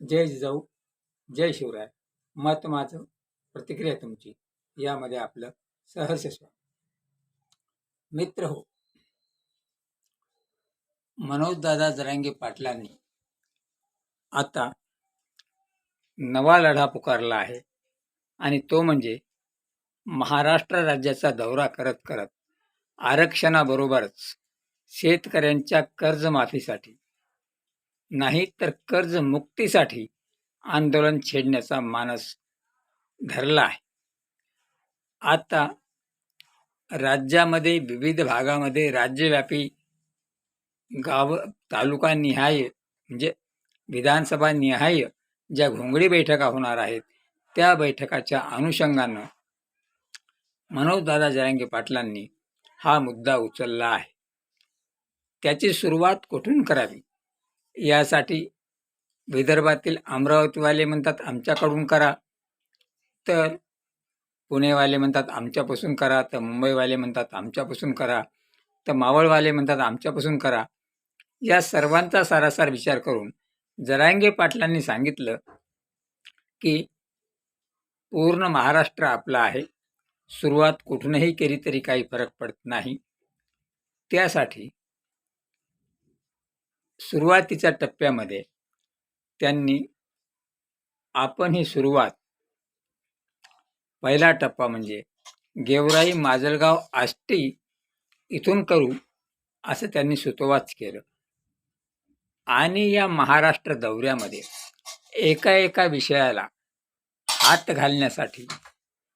जय जिजाऊ जय शिवराय. मत माझं प्रतिक्रिया तुमची. यामध्ये आपलं सहर्ष स्वागत. मित्र हो मनोजदादा जरांगे पाटलांनी आता नवा लढा पुकारला आहे. आणि तो म्हणजे महाराष्ट्र राज्याचा दौरा करत करत आरक्षणाबरोबरच शेतकऱ्यांच्या कर्जमाफीसाठी. नाही तर कर्जमुक्तीसाठी आंदोलन छेडण्याचा मानस धरला आहे. आता राज्यामध्ये विविध भागामध्ये राज्यव्यापी गाव तालुका निहाय म्हणजे विधानसभा निहाय ज्या घोंगडी बैठका होणार आहेत त्या बैठकाच्या अनुषंगानं मनोजदादा जरांगे पाटलांनी हा मुद्दा उचलला आहे. त्याची सुरुवात कुठून करावी? यासाठी विदर्भातील अमरावतीवाले म्हणतात आमच्याकडून करा. तर पुणेवाले म्हणतात आमच्यापासून करा. तर मुंबईवाले म्हणतात आमच्यापासून करा. तर मावळवाले म्हणतात आमच्यापासून करा. या सर्वांचा सारासार विचार करून जरांगे पाटलांनी सांगितलं की पूर्ण महाराष्ट्र आपला आहे. सुरुवात कुठूनही केली तरी काही फरक पडत नाही. त्यासाठी सुरुवातीच्या टप्प्यामध्ये त्यांनी आपण ही सुरुवात पहिला टप्पा म्हणजे गेवराई माजलगाव आष्टी इथून करू असं त्यांनी सुतोवाच केलं. आणि या महाराष्ट्र दौऱ्यामध्ये एका एका विषयाला हात घालण्यासाठी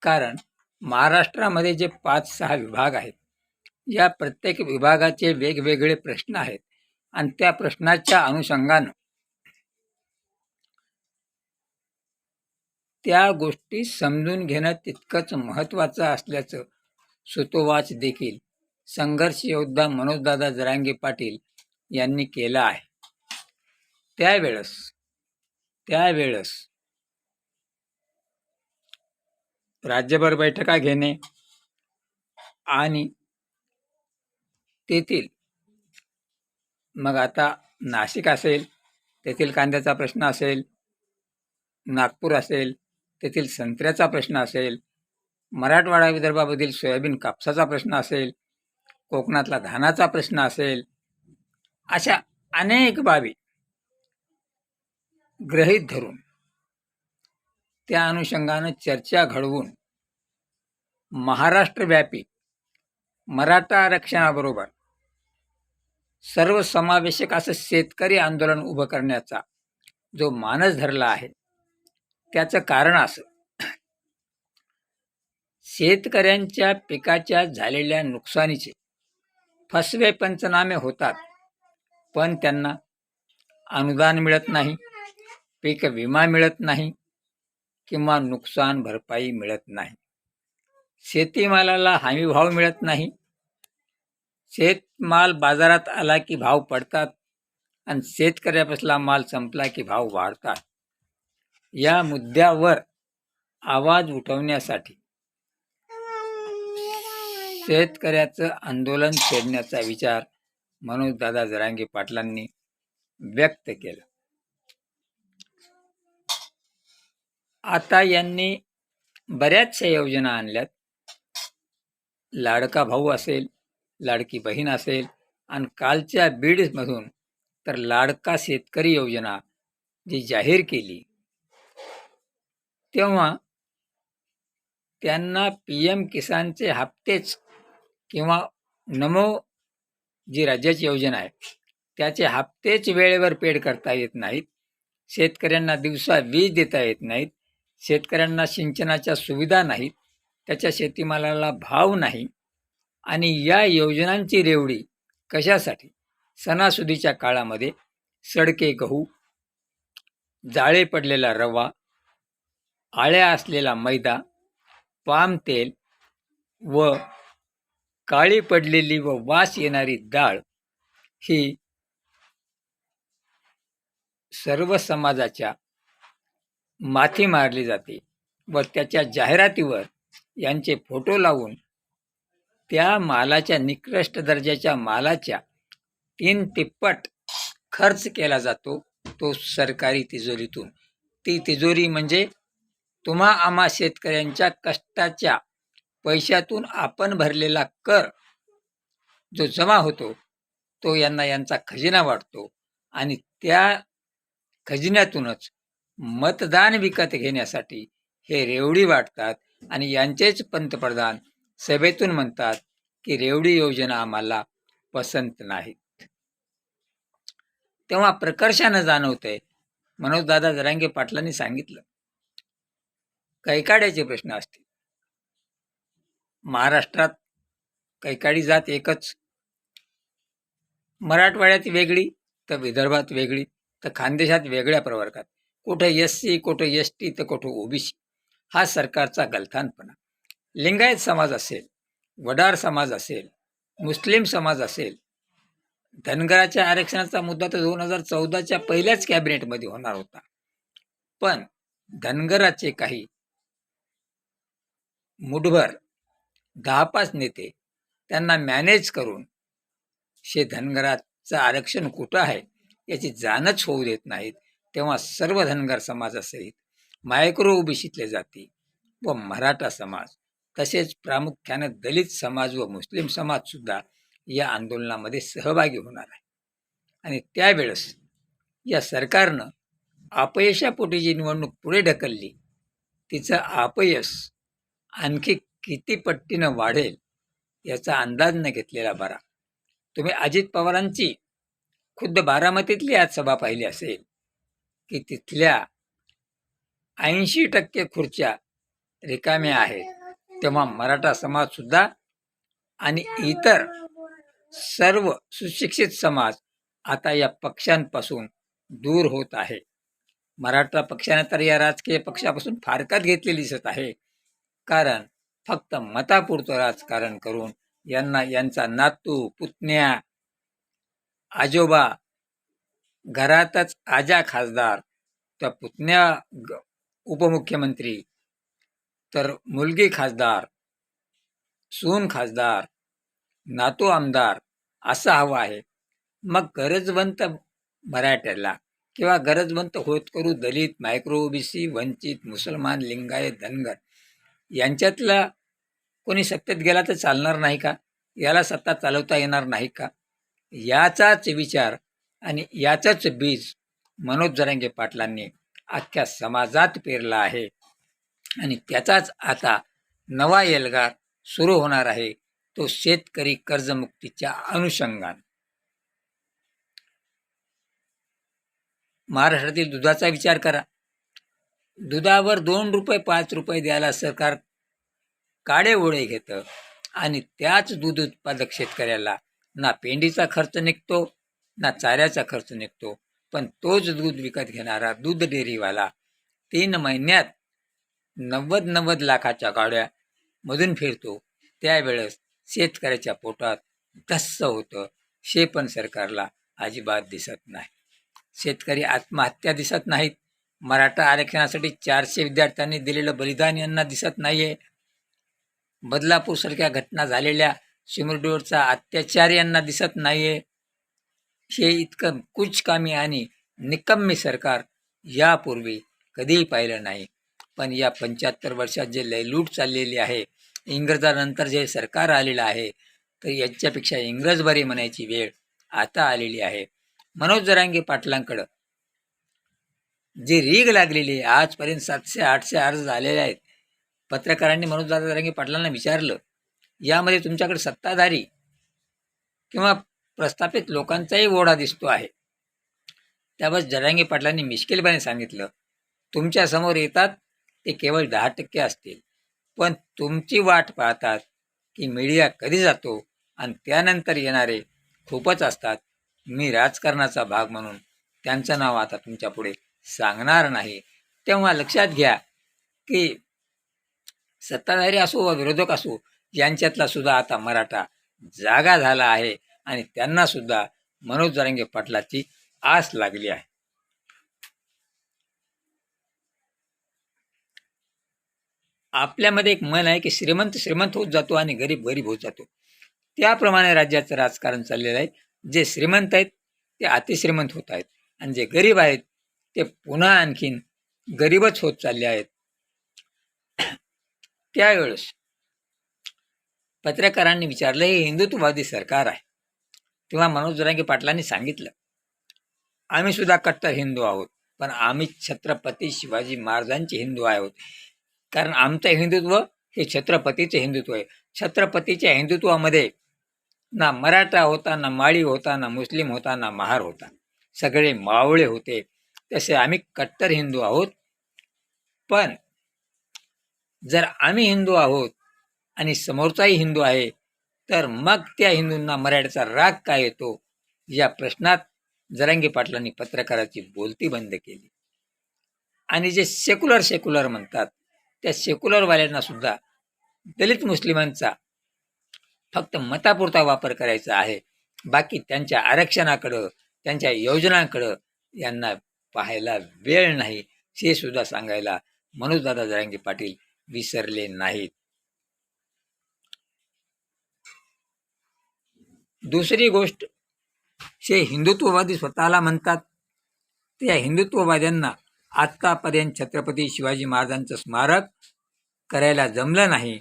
कारण महाराष्ट्रामध्ये जे पाच सहा विभाग आहेत या प्रत्येक विभागाचे वेगवेगळे प्रश्न आहेत. आणि त्या प्रश्नाच्या अनुषंगानं त्या गोष्टी समजून घेणं तितकंच महत्त्वाचं असल्याचं सुतोवाच देखील संघर्ष योद्धा मनोजदादा जरांगे पाटील यांनी केलं आहे. त्यावेळेस त्यावेळेस राज्यभर बैठका घेणे आणि तेथील मग आता नाशिक असेल तेथील कांद्याचा प्रश्न असेल नागपूर असेल तेथील संत्र्याचा प्रश्न असेल मराठवाडा विदर्भामधील सोयाबीन कापसाचा प्रश्न असेल कोकणातला धानाचा प्रश्न असेल अशा अनेक बाबी ग्रहित धरून त्या अनुषंगानं चर्चा घडवून महाराष्ट्रव्यापी मराठा आरक्षणाबरोबर सर्वसमावेशक असं शेतकरी आंदोलन उभं करण्याचा जो मानस धरला आहे त्याचं कारण असं. शेतकऱ्यांच्या पिकाच्या झालेल्या नुकसानीचे फसवे पंचनामे होतात पण त्यांना अनुदान मिळत नाही पीक विमा मिळत नाही किंवा नुकसान भरपाई मिळत नाही. शेतीमालाला हमीभाव मिळत नाही शेतमाल बाजारात आला की भाव पडतात आणि शेतकऱ्यापासला माल संपला की भाव वाढतात. या मुद्द्यावर आवाज उठवण्यासाठी शेतकऱ्याचं आंदोलन छेडण्याचा विचार मनोजदादा जरांगे पाटलांनी व्यक्त केला. आता यांनी बऱ्याचशा योजना आणल्यात. लाडका भाऊ असेल लाडकी बहीण असेल आणि कालच्या बीडमधून तर लाडका शेतकरी योजना जी जाहीर केली तेव्हा त्यांना पी एम किसानचे हप्तेच किंवा नमो जी राज्याची योजना आहे त्याचे हप्तेच वेळेवर पेड करता येत नाहीत शेतकऱ्यांना दिवसा वीज देता येत नाहीत शेतकऱ्यांना सिंचनाच्या सुविधा नाहीत त्याच्या शेतीमालाला भाव नाही आणि या योजनांची रेवडी कशासाठी? सणासुदीच्या काळामध्ये सडके गहू जाळे पडलेला रवा आळ्या असलेला मैदा पाम तेल व काळी पडलेली व वास येणारी डाळ ही सर्व समाजाच्या माथी मारली जाते व त्याच्या जाहिरातीवर यांचे फोटो लावून त्या मालाच्या निकृष्ट दर्जाच्या मालाच्या तीन तिप्पट खर्च केला जातो तो सरकारी तिजोरीतून. ती तिजोरी म्हणजे तुम्हा आम्हा शेतकऱ्यांच्या कष्टाच्या पैशातून आपण भरलेला कर जो जमा होतो तो यांना यांचा खजिना वाटतो आणि त्या खजिन्यातूनच मतदान विकत घेण्यासाठी हे रेवडी वाटतात आणि यांचेच पंतप्रधान सभेतून म्हणतात की रेवडी योजना आम्हाला पसंत नाहीत. तेव्हा प्रकर्षानं जाणवतंय मनोजदादा जरांगे पाटलांनी सांगितलं कैकाड्याचे प्रश्न असतील. महाराष्ट्रात कैकाडी जात एकच. मराठवाड्यात वेगळी तर विदर्भात वेगळी तर खानदेशात वेगळ्या प्रवर्गात. कुठं एस सी कुठं एस टी तर कुठं ओबीसी हा सरकारचा गलथानपणा. लिंगायत समाज असेल वडार समाज असेल मुस्लिम समाज असेल धनगराच्या आरक्षणाचा मुद्दा तर दोन हजार चौदाच्या पहिल्याच कॅबिनेटमध्ये होणार होता. पण धनगराचे काही मुठभर दहा पाच नेते त्यांना मॅनेज करून शे धनगराचं आरक्षण कुठं आहे याची जाणच होऊ देत नाहीत. तेव्हा सर्व धनगर समाजासहित मायक्रो ओबीसीतले जाती व मराठा समाज तसेच प्रामुख्याने दलित समाज व मुस्लिम समाजसुद्धा या आंदोलनामध्ये सहभागी होणार आहे. आणि त्यावेळेस या सरकारनं अपयशापोटी जी निवडणूक पुढे ढकलली. तिचं अपयश आणखी किती पट्टीनं वाढेल याचा अंदाज न घेतलेला बरा. तुम्ही अजित पवारांची खुद्द बारामतीतली आज सभा पाहिली असेल की तिथल्या ऐंशी टक्के खुर्च्या रिकाम्या आहेत. तेव्हा मराठा समाजसुद्धा आणि इतर सर्व सुशिक्षित समाज आता या पक्षांपासून दूर होत आहे. मराठा पक्षाने तर या राजकीय पक्षापासून फारकत घेतलेली दिसत आहे. कारण फक्त मतापुरतं राजकारण करून यांना यांचा नातू पुतण्या आजोबा घरातच आजा खासदार त्या पुतण्या ग- उपमुख्यमंत्री तर मुलगी खासदार सून खासदार नातू आमदार असा हवा आहे. मग गरजवंत मराठ्याला किंवा गरजवंत होतकरू दलित मायक्रो ओबीसी वंचित मुसलमान लिंगायत धनगर यांच्यातला कोणी सत्तेत गेला तर चालणार नाही का? याला सत्ता चालवता येणार नाही का? याचाच विचार आणि याचाच बीज मनोज जरांगे पाटलांनी अख्ख्या समाजात पेरला आहे. आणि त्याचाच आता नवा एल्गार सुरू होणार आहे तो शेतकरी कर्जमुक्तीच्या अनुषंगान. महाराष्ट्रातील दुधाचा विचार करा. दुधावर दोन रुपये पाच रुपये द्यायला सरकार काडे ओढे घेतं आणि त्याच दूध उत्पादक शेतकऱ्याला ना पेंडीचा खर्च निघतो ना चाऱ्याचा खर्च निघतो पण तोच दूध विकत घेणारा दूध डेअरीवाला तीन महिन्यात नव्वद नव्वद लाखाच्या गाड्या मधून फिरतो. त्यावेळेस शेतकऱ्याच्या पोटात धस्स होतं. हे पण सरकारला अजिबात दिसत नाही. शेतकरी आत्महत्या दिसत नाहीत. मराठा आरक्षणासाठी चारशे विद्यार्थ्यांनी दिलेलं बलिदान यांना दिसत नाही आहे बदलापूरसारख्या घटना झालेल्या सिमरडोरचा अत्याचार यांना दिसत आहे हे इतकं कुचकामी आणि निकम्मी सरकार यापूर्वी कधीही पाहिलं नाही. पण या पंच्याहत्तर वर्षात जे लयलूट चाललेली आहे इंग्रजानंतर जे सरकार आलेलं आहे तर यांच्यापेक्षा इंग्रज बरे म्हणायची वेळ आता आलेली आहे. मनोज जरांगे पाटलांकडं. जी रीग लागलेली आजपर्यंत सातशे आठशे अर्ज झालेले आहेत. पत्रकारांनी मनोज दादा जरांगे पाटलांना विचारलं यामध्ये तुमच्याकडे सत्ताधारी किंवा प्रस्थापित लोकांचाही ओढा दिसतो आहे. त्यावर जरांगे पाटलांनी मिश्किलपणे सांगितलं तुमच्यासमोर येतात ते केवळ दहा टक्के असतील. पण तुमची वाट पाहतात की मीडिया कधी जातो आणि त्यानंतर येणारे खूपच असतात. मी राजकारणाचा भाग म्हणून त्यांचं नाव आता तुमच्यापुढे सांगणार नाही. तेव्हा लक्षात घ्या की सत्ताधारी असो व विरोधक असो यांच्यातला सुद्धा आता मराठा जागा झाला आहे आणि त्यांना सुद्धा मनोज जरांगे पाटलाची आस लागली आहे. आपल्यामध्ये एक मन आहे की श्रीमंत श्रीमंत होत जातो आणि गरीब गरीब होत जातो. त्याप्रमाणे राज्याचं राजकारण चाललेलं आहे. जे श्रीमंत आहेत ते अतिश्रीमंत होत आहेत. आणि जे गरीब आहेत ते पुन्हा आणखीन गरीबच होत चालले आहेत. त्यावेळेस पत्रकारांनी विचारलं हे हिंदुत्ववादी सरकार आहे. तेव्हा मनोज जरांगे पाटलांनी सांगितलं आम्ही सुद्धा कट्टर हिंदू आहोत पण आम्ही छत्रपती शिवाजी महाराजांचे हिंदू आहोत. कारण आमचं हिंदुत्व हे छत्रपतीचे हिंदुत्व आहे. छत्रपतीच्या हिंदुत्वामध्ये ना मराठा होता ना माळी होता ना मुस्लिम होता ना महार होता. सगळे मावळे होते. तसे आम्ही कट्टर हिंदू आहोत. पण जर आम्ही हिंदू आहोत आणि समोरचाही हिंदू आहे तर मग त्या हिंदूंना मराठीचा राग काय येतो? या प्रश्नात जरांगी पाटलांनी पत्रकाराची बोलती बंद केली. आणि जे सेक्युलर सेक्युलर म्हणतात त्या सेक्युलरवाल्यांना सुद्धा दलित मुस्लिमांचा फक्त मतापुरता वापर करायचा आहे. बाकी त्यांच्या आरक्षणाकडं त्यांच्या योजनांकडं यांना पाहायला वेळ नाही हे सुद्धा सांगायला मनोजदादा जरांगे पाटील विसरले नाहीत. दुसरी गोष्ट जे हिंदुत्ववादी स्वतःला म्हणतात त्या हिंदुत्ववाद्यांना आत्तापर्यंत छत्रपती शिवाजी महाराजांचं स्मारक करायला जमलं नाही.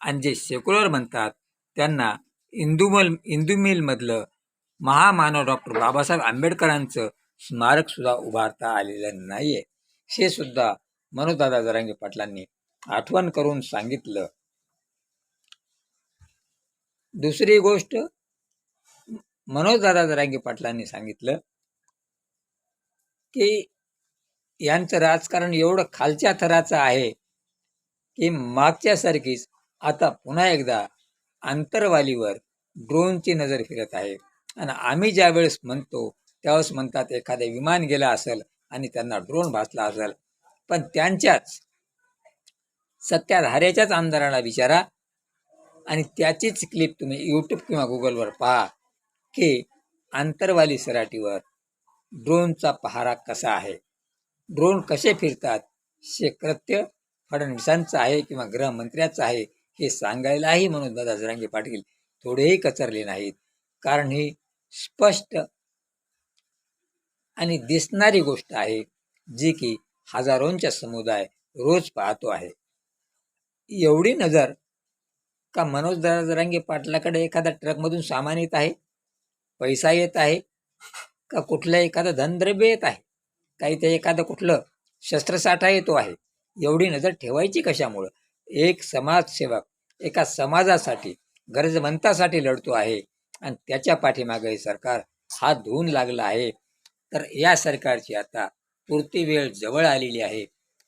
आणि जे सेक्युलर म्हणतात त्यांना इंदुमल इंदुमिलमधलं महामानव डॉक्टर बाबासाहेब आंबेडकरांचं स्मारकसुद्धा उभारता आलेलं नाही आहे हे सुद्धा मनोजदादा जरांगे पाटलांनी आठवण करून सांगितलं. दुसरी गोष्ट मनोजदादा जरांगे पाटलांनी सांगितलं की यांचं राजकारण एवढं खालच्या थराचं आहे की मागच्यासारखीच आता पुन्हा एकदा आंतरवालीवर ड्रोनची नजर फिरत आहे. आणि आम्ही ज्या वेळेस म्हणतो त्यावेळेस म्हणतात एखादे विमान गेला असेल आणि त्यांना ड्रोन भासला असेल. पण त्यांच्याच सत्ताधाऱ्याच्याच आमदाराला विचारा आणि त्याचीच क्लिप तुम्ही यूट्यूब किंवा गुगलवर पहा की आंतरवाली सराटीवर ड्रोनचा पहारा कसा आहे. ड्रोन कसे फिरतात हे कृत्य फडणवीसांचं आहे किंवा गृहमंत्र्याचं आहे हे सांगायलाही म्हणून दादा जरांगे पाटील थोडेही कचरले नाहीत. कारण ही स्पष्ट आणि दिसणारी गोष्ट आहे जी की हजारोंच्या समुदाय रोज पाहतो आहे. एवढी नजर का मनोज दादा जरांगे पाटलाकडे एखाद्या ट्रकमधून सामान येत आहे पैसा येत आहे का कुठला एखादा धनद्रव्य येत आहे? काही ते एखादं कुठलं शस्त्रसाठा येतो आहे. एवढी नजर ठेवायची कशामुळं? एक समाजसेवक एका समाजासाठी गरजवंतासाठी लढतो आहे आणि त्याच्या पाठीमागे हे सरकार हात धुवून लागला आहे. तर या सरकारची आता पुरती वेळ जवळ आलेली आहे.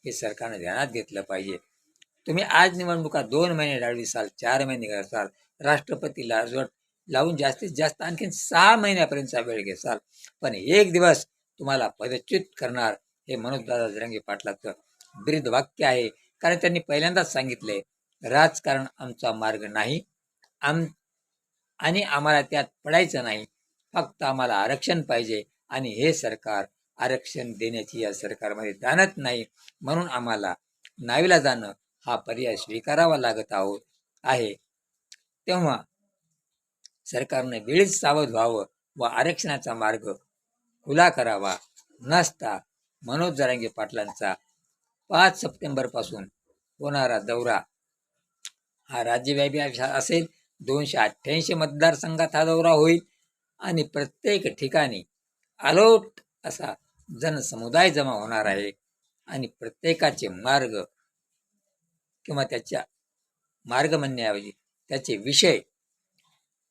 हे सरकारनं ध्यानात घेतलं पाहिजे. तुम्ही आज निवडणुका दोन महिने डाळविसाल चार महिने करसाल राष्ट्रपतीला अर्जवट लावून जास्तीत जास्त आणखीन सहा महिन्यापर्यंतचा वेळ घेसाल पण एक दिवस तुम्हाला पदच्युत करणार हे मनोजदादा जरंगे पाटलाचं ब्रीद वाक्य आहे. कारण त्यांनी पहिल्यांदाच सांगितले राजकारण आमचा मार्ग नाही. आम आणि आम्हाला त्यात पडायचं नाही. फक्त आम्हाला आरक्षण पाहिजे आणि हे सरकार आरक्षण देण्याची या सरकारमध्ये जाणत नाही. म्हणून आम्हाला नावीला जाणं हा पर्याय स्वीकारावा लागत आहोत आहे. तेव्हा सरकारने वेळीच सावध व्हावं व आरक्षणाचा मार्ग खुला करावा. नसता मनोज जरांगे पाटलांचा. पाच सप्टेंबरपासून होणारा दौरा. हा राज्यव्यापी असेल दोनशे अठ्ठ्याऐंशी मतदारसंघात हा दौरा होईल आणि प्रत्येक ठिकाणी अलोट असा जनसमुदाय जमा होणार आहे आणि प्रत्येकाचे मार्ग किंवा त्याच्या मार्ग म्हणण्याऐवजी त्याचे विषय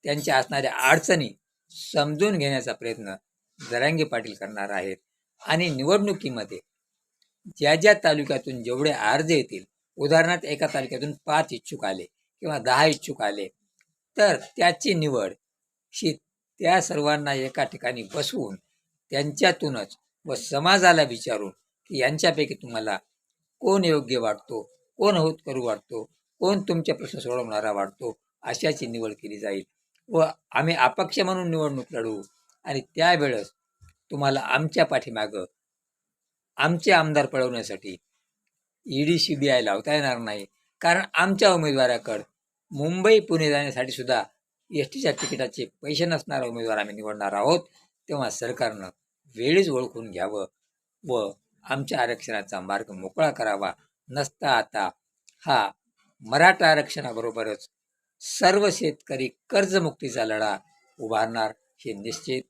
त्यांच्या असणाऱ्या अडचणी समजून घेण्याचा प्रयत्न जरांगे पाटील करणार आहेत. आणि निवडणुकीमध्ये ज्या ज्या तालुक्यातून जेवढे अर्ज येतील उदाहरणार्थ एका तालुक्यातून पाच इच्छुक आले किंवा दहा इच्छुक आले तर त्याची निवड ही त्या सर्वांना एका ठिकाणी बसवून त्यांच्यातूनच व समाजाला विचारून की यांच्यापैकी तुम्हाला कोण योग्य वाटतो कोण होत करू वाटतो कोण तुमचे प्रश्न सोडवणारा वाटतो अशाची निवड केली जाईल. व आम्ही अपक्ष म्हणून निवडणूक लढवू आणि त्यावेळेस तुम्हाला आमच्या पाठीमागं आमचे आमदार पळवण्यासाठी ईडी सी बी आय लावता येणार नाही. कारण आमच्या उमेदवाराकडं मुंबई पुणे जाण्यासाठी सुद्धा एस टीच्या तिकिटाचे पैसे नसणारा उमेदवार आम्ही निवडणार आहोत. तेव्हा सरकारनं वेळीच ओळखून घ्यावं व आमच्या आरक्षणाचा मार्ग मोकळा करावा. नसता आता हा मराठा आरक्षणाबरोबरच सर्व शेतकरी कर्जमुक्तीचा लढा उभारणार हे निश्चित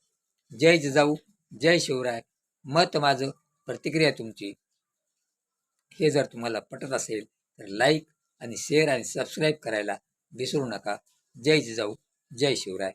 जय जिजाऊ जय शिवराय. मत माझं प्रतिक्रिया तुमची. हे जर तुम्हाला पटत असेल तर लाईक आणि शेअर आणि सबस्क्राईब करायला विसरू नका. जय जिजाऊ जय शिवराय.